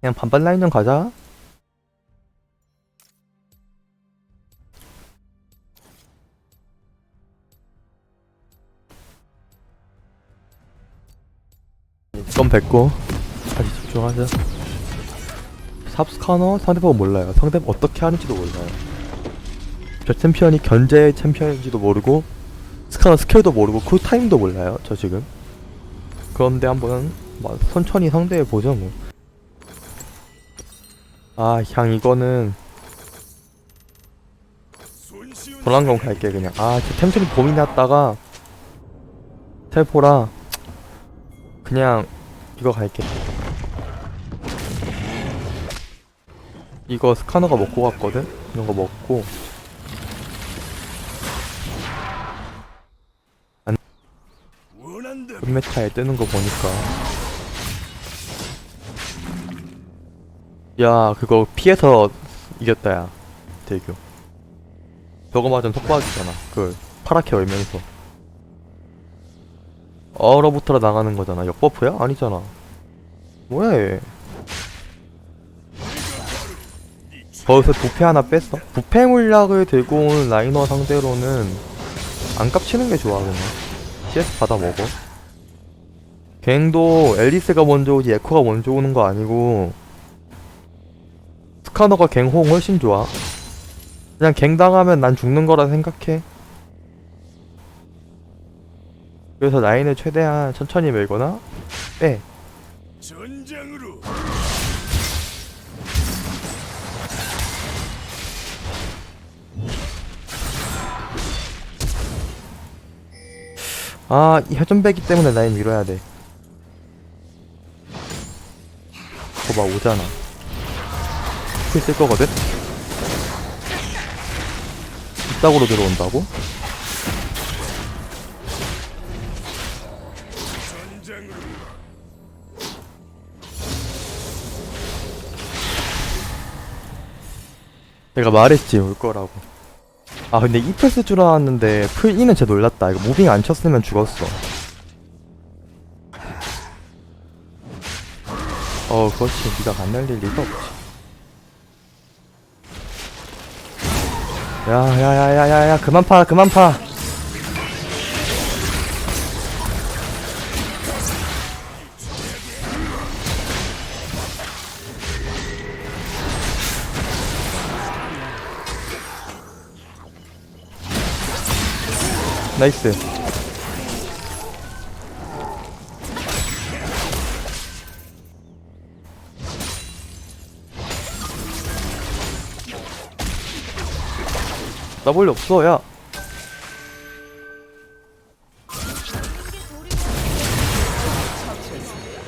그냥 반반 라인전 가자. 이건 뱉고 다시 집중하자. 삽스카너 상대방 몰라요. 상대방 어떻게 하는지도 몰라요. 저 챔피언이 견제 챔피언인지도 모르고 스카너 스킬도 모르고 쿨 타임도 몰라요. 저 지금. 그런데 한번 뭐 천천히 상대해 보죠 뭐. 아, 향 이거는 도란검 갈게 그냥. 아, 저 템트리 고민했다가 텔포라 그냥 이거 갈게. 이거 스카너가 먹고 갔거든? 이런 거 먹고 원한다. 금메타에 뜨는 거 보니까 야 그거 피해서 이겼다 야 대교. 저거 맞으면 속박이잖아 그 파랗게 얼면서. 얼어붙으러 나가는 거잖아. 역버프야? 아니잖아. 얘. 거기서 부패 하나 뺐어? 부패 물약을 들고 온 라이너 상대로는 안 깝치는 게 좋아 그냥 CS 받아 먹어. 갱도 앨리스가 먼저 오지 에코가 먼저 오는 거 아니고 스카너가 갱홍 훨씬 좋아 그냥 갱 당하면 난 죽는 거라 생각해 그래서 라인을 최대한 천천히 밀거나 빼 전장으로. 아, 이 회전배기 때문에 라인 밀어야 돼. 거봐, 오잖아. 풀쓸 거거든? 이따구로 들어온다고? 내가 말했지, 올 거라고. 아, 근데 이 패스 줄 알았는데, 풀이는 진짜 놀랐다. 이거 무빙 안 쳤으면 죽었어. 어, 그렇지. 니가 안 날릴 리가 없지. 야, 야, 야, 야, 야, 야, 그만 파, 그만 파. 나이스. 나 볼일 없어, 야.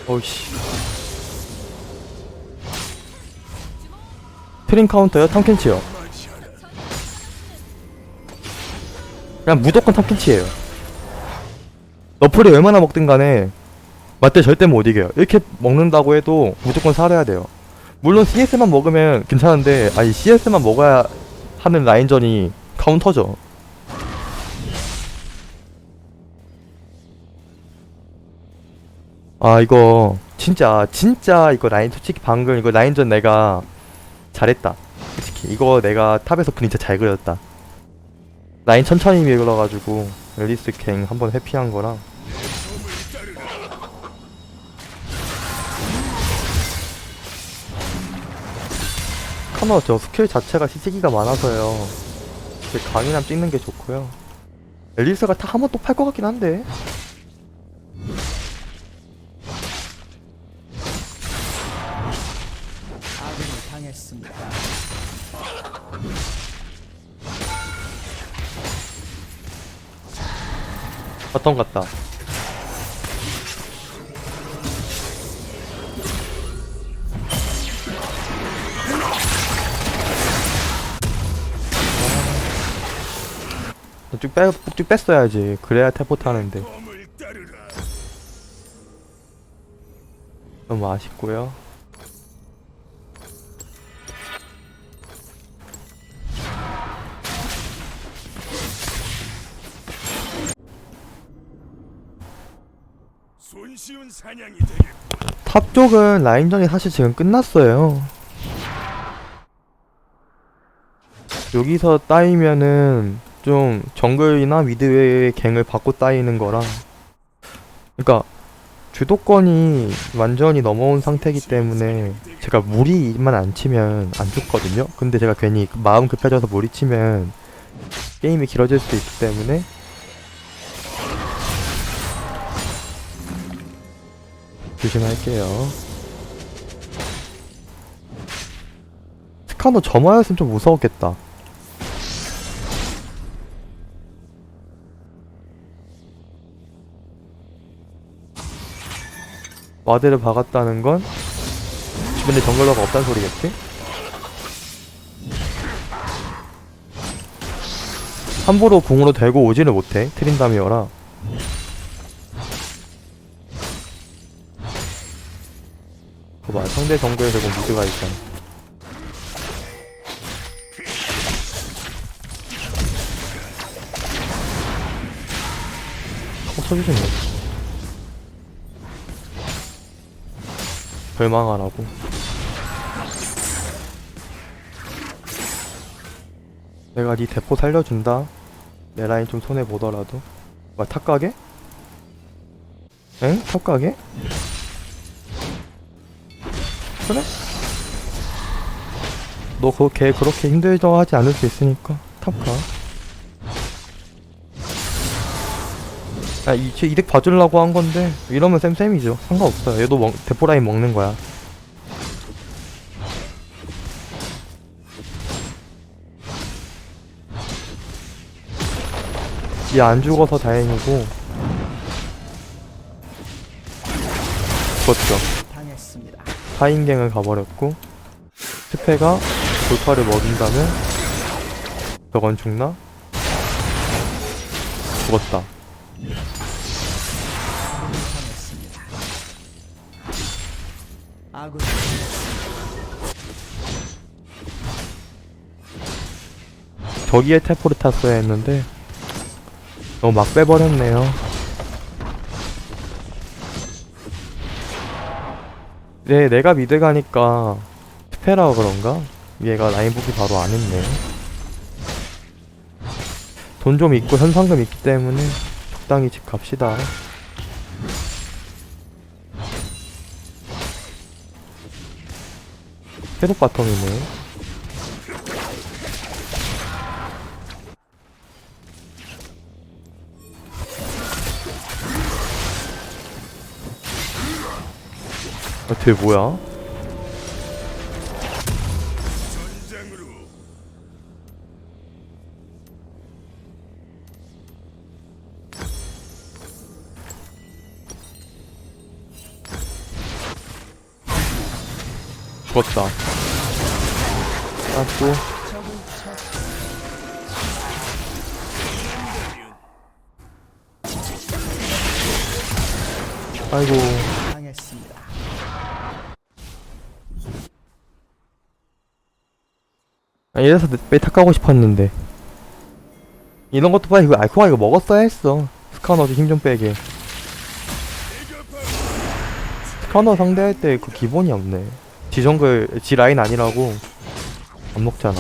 어이씨. 트림 카운터요? 탐켄치요. 그냥 무조건 탑캐치예요. 너플이 얼마나 먹든 간에 맞대 절대 못 이겨요. 이렇게 먹는다고 해도 무조건 살아야 돼요. 물론 CS만 먹으면 괜찮은데 아니 CS만 먹어야 하는 라인전이 카운터죠. 아 이거 진짜 진짜 이거 라인 솔직히 방금 이거 라인전 내가 잘했다. 솔직히 이거 내가 탑에서 그림자 잘 그렸다. 라인 천천히 밀어가지고 앨리스 갱 한번 회피한 거랑 카너 저 스킬 자체가 시세기가 많아서요 제 강인함 찍는 게 좋고요. 앨리스가 타 한번 또 팔 것 같긴 한데. 아군이 당했습니다. 바텀 같다 쭉 빼, 쭉 뺐어야지 그래야 테포트 하는데. 너무 아쉽고요. 탑 쪽은 라인전이 사실 지금 끝났어요. 여기서 따이면은 좀 정글이나 미드웨이의 갱을 받고 따이는 거라. 그러니까 주도권이 완전히 넘어온 상태이기 때문에 제가 무리만 안 치면 안 죽거든요. 근데 제가 괜히 마음 급해져서 무리 치면 게임이 길어질 수도 있기 때문에 조심할게요. 스카너 점화였으면 좀 무서웠겠다. 와드를 박았다는 건 주변에 정글러가 없다는 소리겠지? 함부로 궁으로 대고 오지를 못해. 트린다미어라. 그봐 상대 정글에 대고 미드가 있잖아. 어 쳐주셨네 절망하라고 내가 네 대포 살려준다 내 라인 좀 손해보더라도 뭐야 탑가게? 엥? 탑가게? 그래? 너 그 걔 그렇게 힘들어 하지 않을 수 있으니까 탑가 야, 이, 쟤 이득 봐주려고 한 건데, 이러면 쌤쌤이죠. 상관없어요. 얘도 먹, 대포라인 먹는 거야. 얘 안 죽어서 다행이고. 죽었죠. 사인갱을 가버렸고, 스페가 돌파를 먹인다면, 저건 죽나? 죽었다. 아군 저기에 테포를 탔어야 했는데 너무 막 빼버렸네요. 네 내가 미드 가니까 스페라 그런가? 얘가 라인북이 바로 안 했네. 돈 좀 있고 현상금 있기 때문에 적당히 집 갑시다 계속 바텀이네 아, 쟤 뭐야? 죽었다. 아, 쳐 아이고. 당했습니다. 아, 이래서 메타 까고 싶었는데. 이런 것도 빨리 그 알코가 이거 먹었어야 했어. 스카너 좀힘좀 빼게. 스카너 상대할 때 그 기본이 없네. 지정글, 지 라인 아니라고. 안 먹잖아.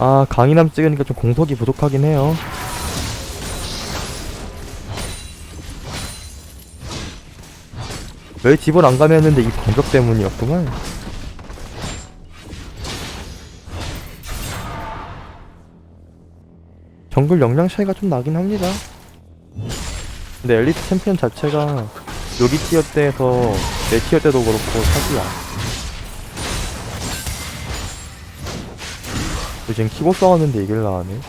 아, 강인함 찍으니까 좀 공속이 부족하긴 해요. 왜 집을 안 가려 했는데 이 방벽 때문이었구만. 정글 역량 차이가 좀 나긴 합니다. 근데 엘리트 챔피언 자체가 여기 티어 때에서 내 티어 때도 그렇고 사기야. 요즘 키고 싸웠는데 이길라 하네.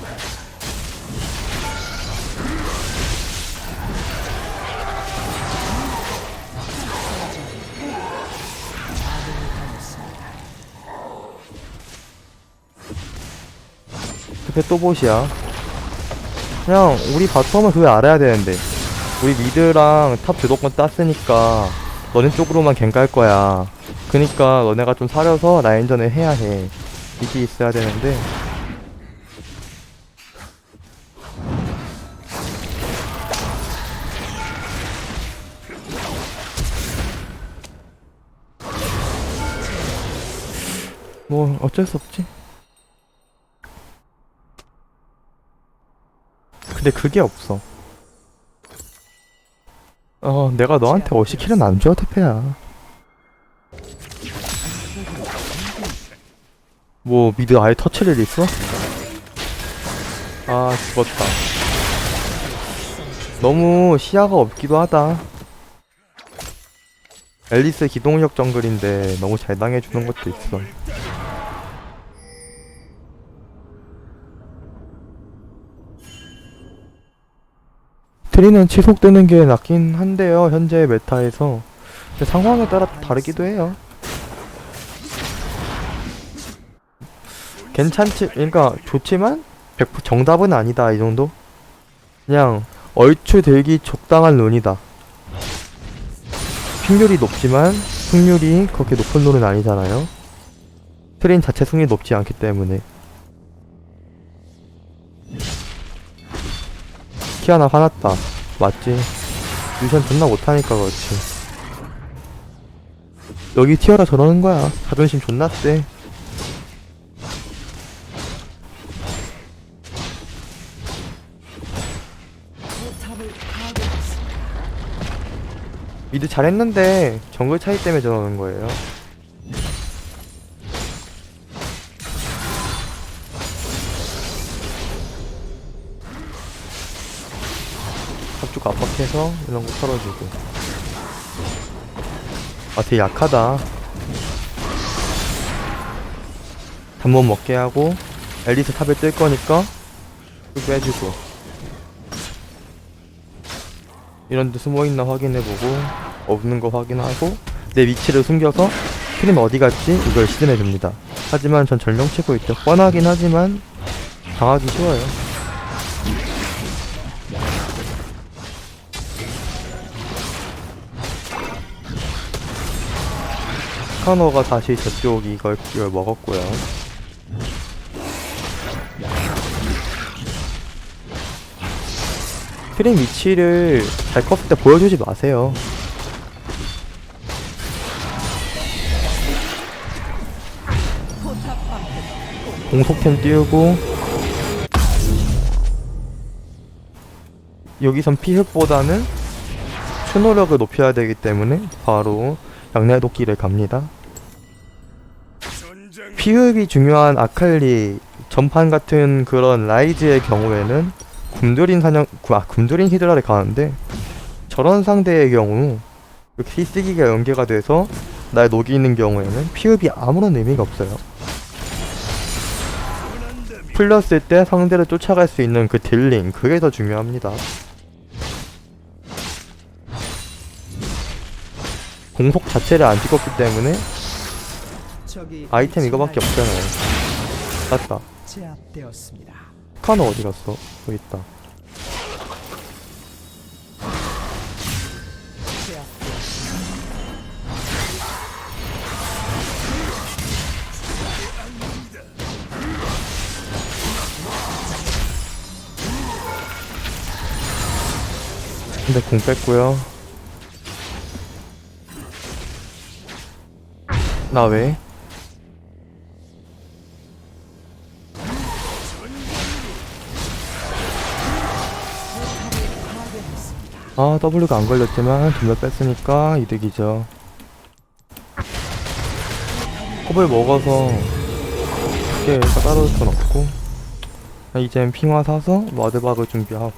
스페 또 보시야. 그냥 우리 바텀은 그거 알아야 되는데 우리 미드랑 탑 주도권 땄으니까 너네 쪽으로만 갱 갈 거야. 그니까 너네가 좀 사려서 라인전을 해야 해. 이게 있어야 되는데. 뭐 어쩔 수 없지. 근데 그게 없어. 어 내가 너한테 어시킬은 안 줘, 태페야. 뭐 미드 아예 터치를 있어? 아 죽었다. 너무 시야가 없기도 하다. 앨리스 기동력 정글인데 너무 잘 당해주는 것도 있어 트리는 지속되는 게 낫긴 한데요 현재 메타에서. 상황에 따라 다르기도 해요. 괜찮지 그러니까 좋지만 100% 정답은 아니다 이 정도? 그냥 얼추 들기 적당한 룬이다. 픽률이 높지만 승률이 그렇게 높은 룬은 아니잖아요. 트린 자체 승률이 높지 않기 때문에 키아나 화났다 맞지 유션 존나 못하니까 그렇지 여기 티어라 저러는 거야 자존심 존나 세. 미드 잘했는데 정글 차이 때문에 저러는 거예요. 앞쪽 압박해서 이런 거 털어주고. 아, 되게 약하다. 단번 먹게 하고 앨리스 탑에 뜰 거니까 쭉 빼주고. 이런 데 숨어있나 확인해보고 없는 거 확인하고 내 위치를 숨겨서 크림 어디 갔지? 이걸 시전해줍니다 하지만 전 전령 치고 있죠 뻔하긴 하지만 당하기 쉬워요 스카너가 다시 저쪽 이걸, 이걸 먹었고요 크림 위치를 잘 컸을 때 보여주지 마세요. 공속템 띄우고 여기선 피흡보다는 추노력을 높여야 되기 때문에 바로 양날도끼를 갑니다. 피흡이 중요한 아칼리 전판 같은 그런 라이즈의 경우에는 굶주린 사냥 아 굶주린 히드라를 가는데 저런 상대의 경우 이렇게 히스기가 연계가 돼서 날 녹이는 경우에는 피흡이 아무런 의미가 없어요. 풀렸을 때 상대를 쫓아갈 수 있는 그 딜링 그게 더 중요합니다. 공속 자체를 안 찍었기 때문에 아이템 이거밖에 없잖아요. 맞다. 카노 어디 갔어? 여기 있다. 근데 공 뺐고요. 나 왜? 아 W가 안 걸렸지만 전멸 뺐으니까 이득이죠. 컵을 먹어서 크게 까다로울 순 없고 이젠 핑화 사서 와드박을 준비하고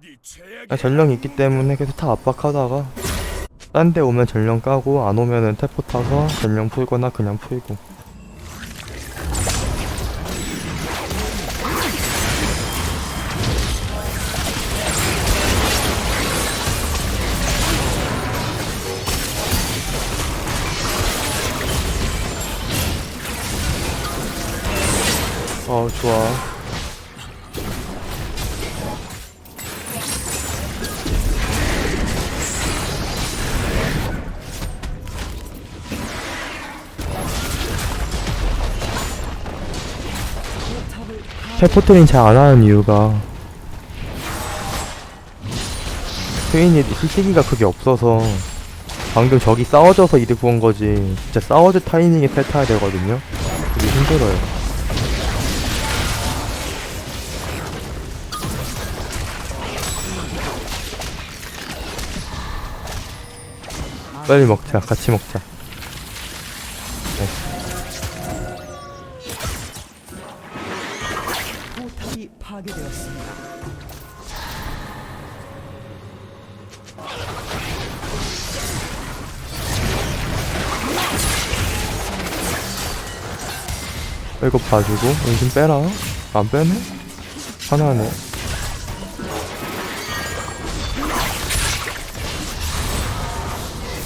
네 아, 전령이 있기 때문에 계속 타 압박하다가 딴 데 오면 전령 까고 안 오면은 태포 타서 전령 풀거나 그냥 풀고. 어 좋아 텔포트링 잘안 하는 이유가 트윈이 실시기가 그게 없어서 방금 저기 싸워져서 이득 본 거지. 진짜 싸워줄 타이밍에 탈 타야 되거든요. 되게 힘들어요. 빨리 먹자. 같이 먹자 포탑이 파괴되었습니다. 이거 봐주고 은신 빼라 안 빼네? 하나네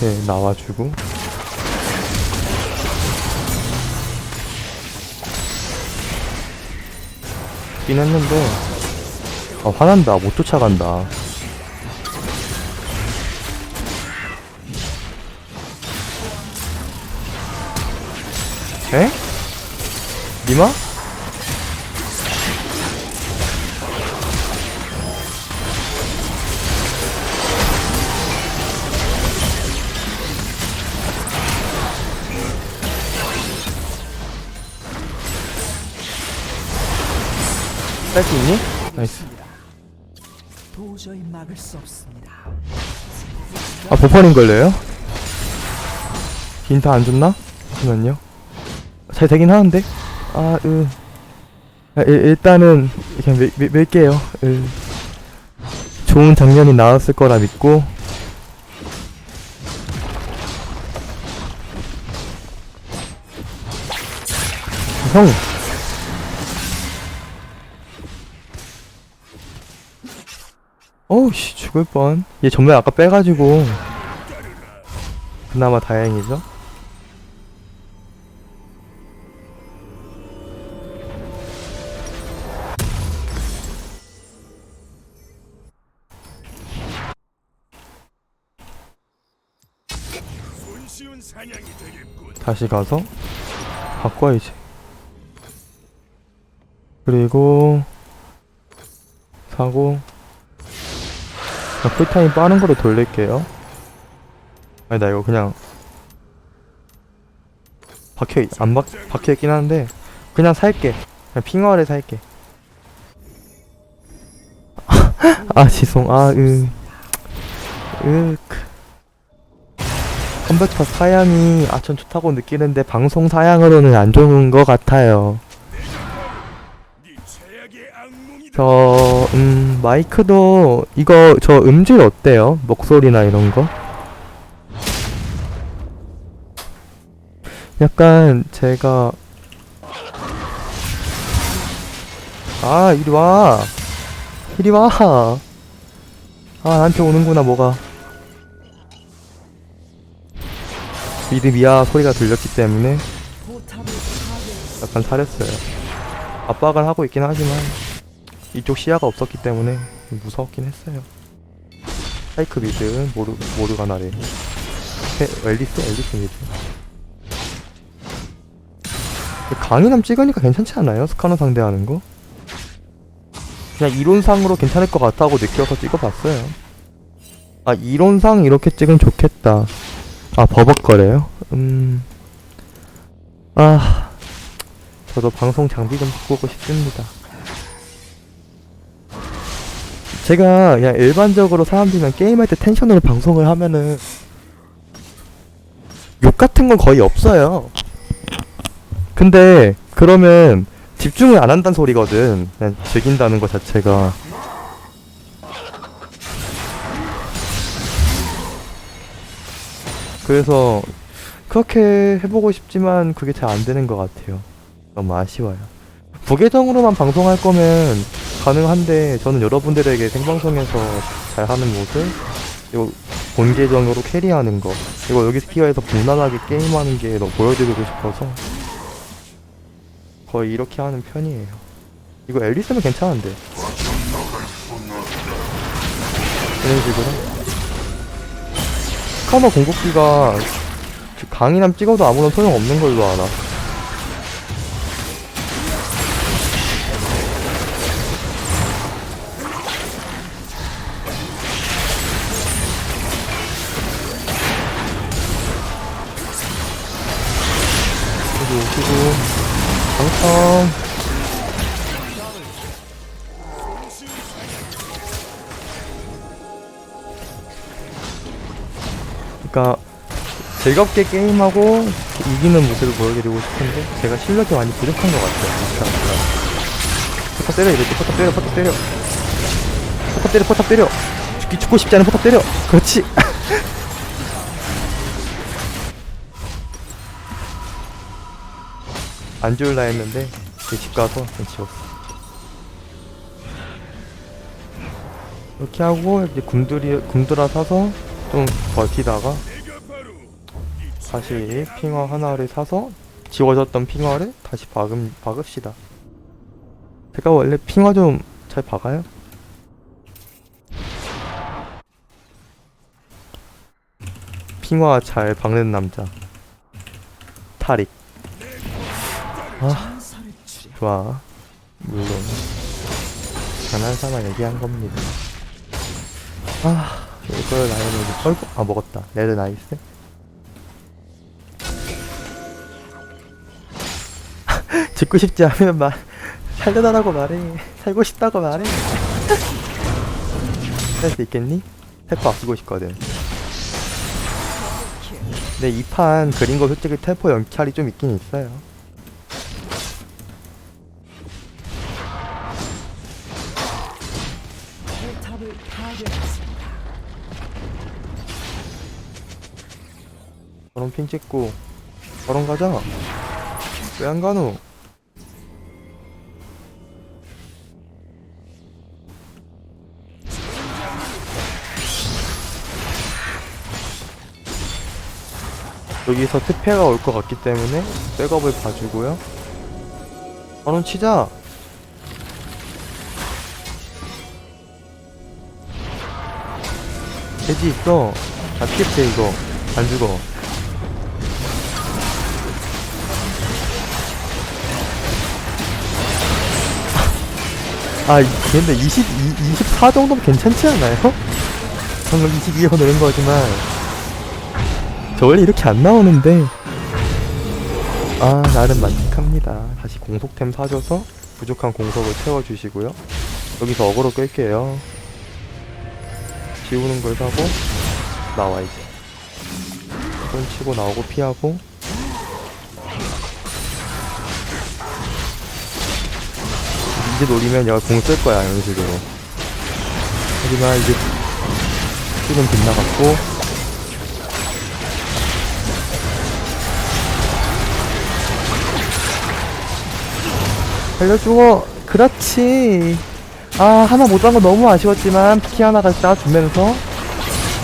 네 나와주고 긴 했는데 아 화난다 못 쫓아간다 에? 니마? 뺄 수 있니? 나이스 도저히 막을 수 없습니다. 아 버퍼링 걸려요? 빈타 안 줬나? 잠시만요 잘 되긴 하는데 아 으. 아, 일, 일단은 그냥 밀, 밀, 밀게요 으. 좋은 장면이 나왔을 거라 믿고 형 어우씨 죽을 뻔. 얘 전멸 아까 빼가지고 그나마 다행이죠. 다시 가서 바꿔야지. 그리고 사고 자, 풀타임 빠른 거로 돌릴게요. 아니 나 이거 그냥 박혀 있- 안 박, 박혀 있긴 한데 그냥 살게. 그냥 핑화를 살게. 아 지송 아으 으크 컴퓨터 사양이 아전 좋다고 느끼는데 방송 사양으로는 안 좋은 것 같아요. 저, 음, 마이크도, 이거, 저 음질 어때요? 목소리나 이런 거? 약간, 제가, 아, 이리 와. 이리 와. 아, 나한테 오는구나, 뭐가. 미드미아 소리가 들렸기 때문에. 약간 사렸어요. 압박을 하고 있긴 하지만 이쪽 시야가 없었기 때문에 무서웠긴 했어요. 사이크 미드 모르 모르가나래. 헤- 앨리스 앨리스 미드. 강인함 찍으니까 괜찮지 않아요? 스카너 상대하는 거? 그냥 이론상으로 괜찮을 것 같다고 느껴서 찍어봤어요. 아 이론상 이렇게 찍으면 좋겠다. 아 버벅거려요? 음. 아 저도 방송 장비 좀 바꾸고 싶습니다. 제가 그냥 일반적으로 사람들이랑 게임할 때 텐션으로 방송을 하면은 욕 같은 건 거의 없어요. 근데 그러면 집중을 안 한다는 소리거든. 그냥 즐긴다는 것 자체가. 그래서 그렇게 해보고 싶지만 그게 잘 안 되는 것 같아요. 너무 아쉬워요. 부계정으로만 방송할 거면 가능한데 저는 여러분들에게 생방송에서 잘하는 모습 그리고 본 계정으로 캐리하는 거 그리고 여기 스피어에서 무난하게 게임하는 게 너무 보여드리고 싶어서 거의 이렇게 하는 편이에요. 이거 앨리스는 괜찮은데 이런 식으로 스카너 공격기가 강인함 찍어도 아무런 소용 없는 걸로 알아. 그러니까 즐겁게 게임하고 이기는 모습을 보여드리고 싶은데 제가 실력이 많이 부족한 것 같아요. 포탑 때려 이렇게 포탑 때려 포탑 때려. 포탑 때려 포탑 때려. 죽기 죽고 싶지 않은 포탑 때려. 그렇지. 안 지울라 했는데 그집 가서 그냥 지웠어 이렇게 하고 이제 굶들이 굶들아 사서 좀 버티다가 다시 핑화 하나를 사서 지워졌던 핑화를 다시 박음, 박읍시다. 제가 원래 핑화 좀잘 박아요? 핑화 잘 박는 남자. 타릭. 아, 좋아. 물론. 장난 삼아 얘기한 겁니다. 아, 이걸 나이는 이제 썰고, 아, 먹었다. 레드 나이스. 죽고 싶지 않으면 말 살려달라고 말해 살고 싶다고 말해 할 수 있겠니? 텔포 아끼고 싶거든 근데 이 판 그린 거 솔직히 텔포 연칼이 좀 있긴 있어요 핑 찍고 저런 가자. 왜 안 가노? 여기서 특패가 올 것 같기 때문에 백업을 봐주고요. 저런 치자. 돼지 있어. 다 피했대 이거. 안 죽어 아, 이- 근데 20, 24 정도면 괜찮지 않아요? 방금 22에서 내는 거지만. 저 원래 이렇게 안 나오는데. 아, 나름 만족합니다. 다시 공속템 사줘서 부족한 공속을 채워주시고요. 여기서 어그로 끌게요. 지우는 걸 사고, 나와, 이제. 손 치고 나오고 피하고. 이제 노리면 얘가 공쓸 거야 이런 식으로. 하지만 이제 지금 빗나갔고. 살려주고 그렇지. 아 하나 못한 거 너무 아쉬웠지만 피 하나가 쌓아주면서.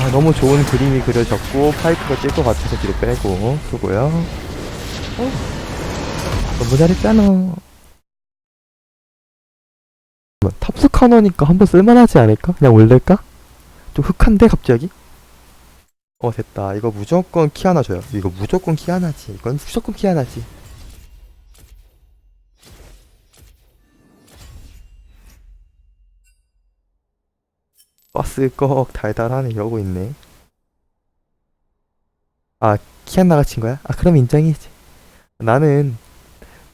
아 너무 좋은 그림이 그려졌고 파이크가 찔 것 같아서 뒤로 빼고 수고요. 어? 너무 잘했잖아. 뭐, 탑스카너니까 한번 쓸만하지 않을까? 그냥 올릴까? 좀 흑한데 갑자기? 어 됐다 이거 무조건 키 하나 줘요 이거 무조건 키 하나지 이건 무조건 키 하나지 버스 꺽 달달하네 이러고 있네 아 키 하나 가 친 거야? 아 그럼 인정이지 나는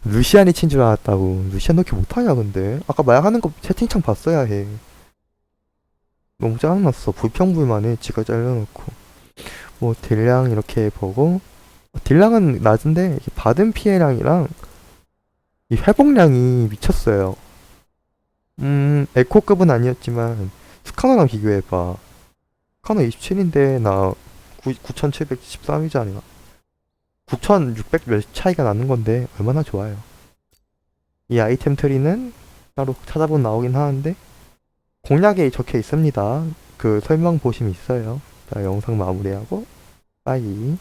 루시안이 친 줄 알았다고. 루시안 너 이렇게 못하냐, 근데? 아까 말하는 거 채팅창 봤어야 해. 너무 짜증났어. 불평불만해. 지가 잘려놓고. 뭐, 딜량 이렇게 보고. 딜량은 낮은데, 받은 피해량이랑, 이 회복량이 미쳤어요. 음, 에코급은 아니었지만, 스카너랑 비교해봐. 스카너 27인데, 나 9713이잖아. 9600 몇 차이가 나는 건데 얼마나 좋아요. 이 아이템 트리는 따로 찾아보면 나오긴 하는데 공략에 적혀 있습니다. 그 설명 보시면 있어요. 자, 영상 마무리하고 빠이.